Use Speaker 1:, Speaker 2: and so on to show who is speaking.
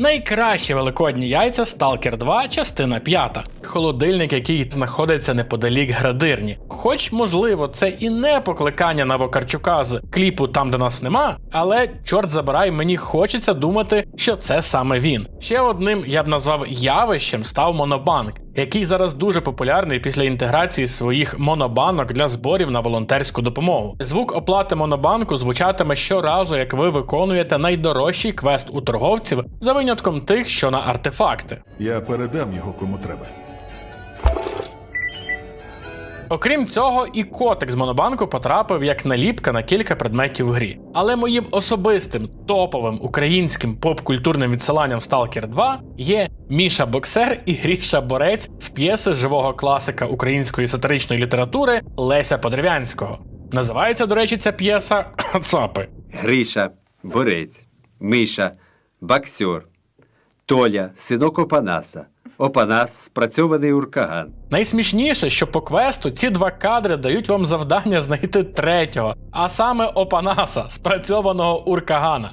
Speaker 1: Найкращі великодні яйця Stalker 2, частина 5. Холодильник, який знаходиться неподалік градирні. Хоч, можливо, це і не покликання на Вокарчука з кліпу там, де нас нема, але чорт забирай, мені хочеться думати, що це саме він. Ще одним я б назвав явищем став Монобанк, який зараз дуже популярний після інтеграції своїх монобанок для зборів на волонтерську допомогу. Звук оплати монобанку звучатиме щоразу, як ви виконуєте найдорожчий квест у торговців за винятком тих, що на артефакти.
Speaker 2: Я передам його кому треба.
Speaker 1: Окрім цього, і котик з монобанку потрапив як наліпка на кілька предметів в грі. Але моїм особистим топовим українським поп-культурним відсиланням Stalker 2 є Міша Боксер і Гріша Борець з п'єси живого класика української сатиричної літератури Леся Подерев'янського. Називається, до речі, ця п'єса Цапи.
Speaker 3: Гриша, Борець, Миша, Боксер, Толя, синок Опанаса, Опанас, спрацьований уркаган.
Speaker 1: Найсмішніше, що по квесту ці два кадри дають вам завдання знайти третього, а саме Опанаса, спрацьованого Уркагана.